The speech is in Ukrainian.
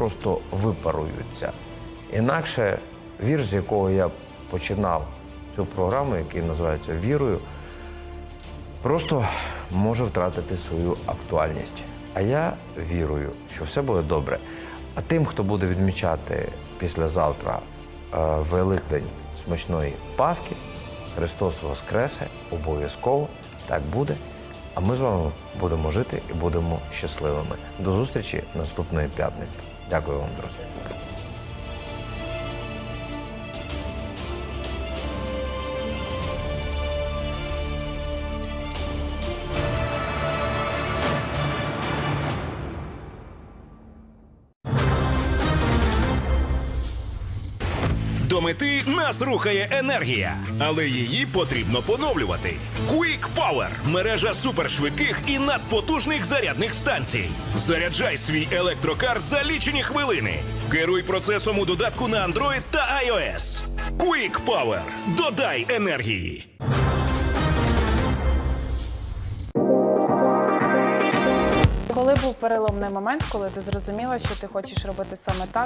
просто випаруються. Інакше вірш, з якого я починав цю програму, який називається Вірою, просто може втратити свою актуальність. А я вірую, що все буде добре. А тим, хто буде відмічати післязавтра е, Великдень смачної Пасхи, Христос Воскресе, обов'язково так буде. А ми з вами будемо жити і будемо щасливими. До зустрічі наступної п'ятниці. Дякую вам, друзі. До мети нас рухає енергія, але її потрібно поновлювати. Quick Power – мережа супершвидких і надпотужних зарядних станцій. Заряджай свій електрокар за лічені хвилини. Керуй процесом у додатку на Android та iOS. Quick Power – додай енергії. Коли був переломний момент, коли ти зрозуміла, що ти хочеш робити саме так?